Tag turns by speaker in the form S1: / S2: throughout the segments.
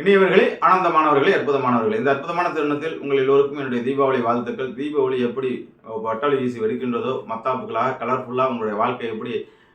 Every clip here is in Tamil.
S1: இனியவர்களே ஆனந்தமானவர்களே அற்புதமானவர்களே. இந்த அற்புதமான தருணத்தில் உங்கள் எல்லோருக்கும் என்னுடைய தீபாவளி வாழ்த்துக்கள். தீபாவளி எப்படி பட்டாளி வீசி வெடிக்கின்றதோ மத்தாப்புகளாக கலர்ஃபுல்லாக உங்களுடைய வாழ்க்கை எப்படி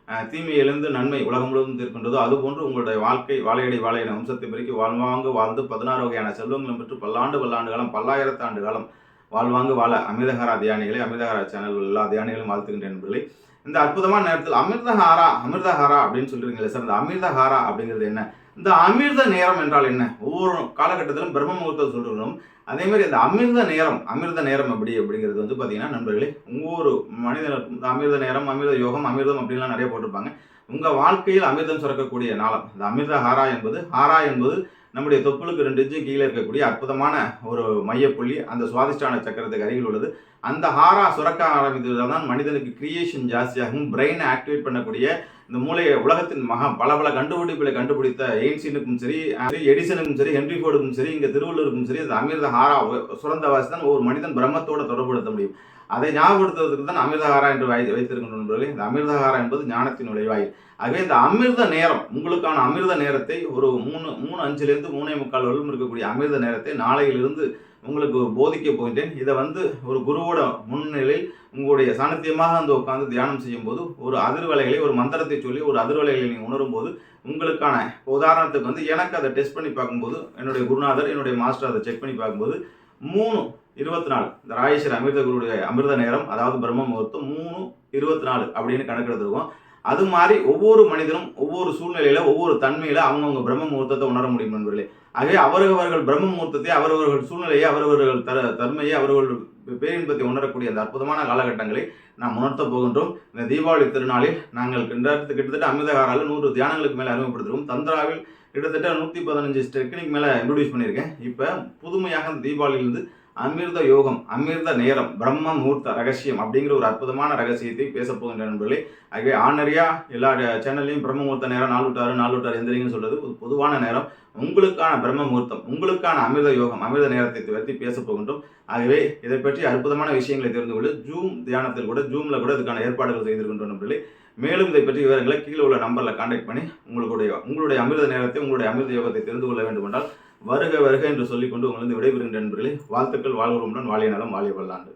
S1: தீமை தீமையிலிருந்து நன்மை உலகம் முழுவதும் தீர்க்கின்றதோ அதுபோன்று உங்களுடைய வாழ்க்கை வாழையடி வாழையின வம்சத்தை பெருக்கி வாழ்வாங்கு வாழ்ந்து பதினாறு வகையான செல்வங்களும் பெற்று பல்லாண்டு பல்லாண்டு காலம் பல்லாயிரத்து ஆண்டு காலம் வாழ்வாங்கு வாழ அமிர்தஹாரா தியானிகளை அமிர்தஹாரா சேனல் எல்லா தியானிகளும் வாழ்த்துக்கின்ற நண்பர்களே. இந்த அற்புதமான நேரத்தில் அமிர்தஹாரா அமிர்தஹாரா அப்படின்னு சொல்றீங்களே சார் இந்த அமிர்தஹாரா அப்படிங்கிறது என்ன? இந்த அமிர்த நேரம் என்றால் என்ன? ஒவ்வொரு காலகட்டத்திலும் பிரம்ம முகூர்த்தம் சொல்கிறோம் அதே மாதிரி இந்த அமிர்த நேரம் அமிர்த நேரம் அப்படி அப்படிங்கிறது வந்து பார்த்தீங்கன்னா நண்பர்களே ஒவ்வொரு மனிதனுக்கும் இந்த அமிர்த நேரம் அமிர்த யோகம் அமிர்தம் அப்படின்லாம் நிறைய போட்டிருப்பாங்க. உங்கள் வாழ்க்கையில் அமிர்தம் சுரக்கக்கூடிய நாளம் இந்த அமிர்த ஹாரா என்பது ஹாரா என்பது நம்முடைய தொப்புளுக்கு ரெண்டு இன்ச்சு கீழே இருக்கக்கூடிய அற்புதமான ஒரு மையப்புள்ளி அந்த சுவாதிஷ்டான சக்கரத்துக்கு அருகில் உள்ளது. அந்த ஹாரா சுரக்க ஆரம்பித்ததால் தான் மனிதனுக்கு கிரியேஷன் ஜாஸ்தியாகும். பிரெயினை ஆக்டிவேட் பண்ணக்கூடிய இந்த மூளையை உலகத்தின் மகா பல பல கண்டுபிடிப்புகளை கண்டுபிடித்த எயின்சினுக்கும் சரி எடிசனுக்கும் சரி ஹென்ரி ஃபோர்டுக்கும் சரி இங்கே திருவள்ளூருக்கும் சரி இந்த அமிர்த ஹாரா சுரந்தவாசி தான் ஒரு மனிதன் பிரம்மத்தோட தொடர்புபடுத்த முடியும். அதை ஞாபகப்படுத்துவதற்கு தான் அமிர்தஹாரா என்று வை வைத்திருக்கின்ற நண்பர்களே. இந்த அமிர்தஹாரா என்பது ஞானத்தின் நுழைவாயில் ஆகவே இந்த அமிர்த நேரம் உங்களுக்கான அமிர்த நேரத்தை ஒரு மூணு மூணு அஞ்சுலேருந்து மூணே முக்கால் வரலும் இருக்கக்கூடிய அமிர்த நேரத்தை நாளையிலிருந்து உங்களுக்கு போதிக்க போகின்றேன். இதை வந்து ஒரு குருவோட முன்னிலையில் உங்களுடைய சாணத்தியமாக வந்து உட்காந்து தியானம் செய்யும்போது ஒரு அதிர்வலைகளை ஒரு மந்திரத்தை சொல்லி ஒரு அதிர்வலைகளை நீங்கள் உணரும் போது உங்களுக்கான உதாரணத்துக்கு வந்து எனக்கு அதை டெஸ்ட் பண்ணி பார்க்கும்போது என்னுடைய குருநாதர் என்னுடைய மாஸ்டர் அதை செக் பண்ணி பார்க்கும்போது மூணு இருபத்தி நாலு இந்த ராயேஸ்வர அமிர்த குருடைய அமிர்த நேரம் அதாவது பிரம்ம முகூர்த்தம் மூணு இருபத்தி நாலு அப்படின்னு கணக்கெடுத்துருக்கோம். அது மாதிரி ஒவ்வொரு மனிதனும் ஒவ்வொரு சூழ்நிலையில ஒவ்வொரு தன்மையில அவங்கவுங்க பிரம்ம முகூர்த்தத்தை உணர முடியும் நண்பர்களே. ஆகவே அவரவர்கள் பிரம்ம முகூர்த்தத்தை அவரவர்கள் சூழ்நிலையை அவரவர்கள் தர தன்மையை அவர்கள் பேரின்பத்தை உணரக்கூடிய அந்த அற்புதமான காலகட்டங்களை நாம் உணர்த்த போகின்றோம். இந்த தீபாவளி திருநாளில் நாங்கள் கிட்டத்தட்ட கிட்டத்தட்ட அமிர்தகாரால நூறு தியானங்களுக்கு மேலே அறிமுகப்படுத்துகிறோம் தந்திராவில் கிட்டத்தட்ட நூற்றி பதினஞ்சு டெக்னிக் மேலே இன்ட்ரடியூஸ் பண்ணியிருக்கேன். இப்போ புதுமையாக இந்த தீபாவளியிலிருந்து அமிர்த யோகம் அமிர்த நேரம் பிரம்ம முகூர்த்த ரகசியம் அப்படிங்கிற ஒரு அற்புதமான ரகசியத்தை பேச போகின்ற நண்பர்களே. ஆகவே ஆனரியா எல்லா சேனல்லையும் பிரம்ம முகூர்த்த நேரம் நாலு விட்டாறு நாலு விட்டாறு எந்திரிங்கன்னு சொல்றது ஒரு பொதுவான நேரம். உங்களுக்கான பிரம்ம முகூர்த்தம் உங்களுக்கான அமிர்த யோகம் அமிர்த நேரத்தை பற்றி பேச போகின்றோம். ஆகவே இதை பற்றி அற்புதமான விஷயங்களை தெரிந்து கொள்ள ஜூம் தியானத்தில் கூட ஜூமில் கூட இதுக்கான ஏற்பாடுகள் செய்திருக்கின்றோம் நண்பர்களே. மேலும் இதை பற்றி விவரங்களை கீழே உள்ள நம்பரில் கான்டாக்ட் பண்ணி உங்களுடைய உங்களுடைய அமிர்த நேரத்தை உங்களுடைய அமிர்த யோகத்தை தெரிந்து கொள்ள வேண்டும் என்றால் வருக வருக என்று சொல்லிக்கொண்டு உங்களிருந்து விடைபெறுகின்ற நண்பர்களே வாழ்த்துக்கள் வாழ்வுடன் வாழைய நலம் வாழை வல்லாண்டு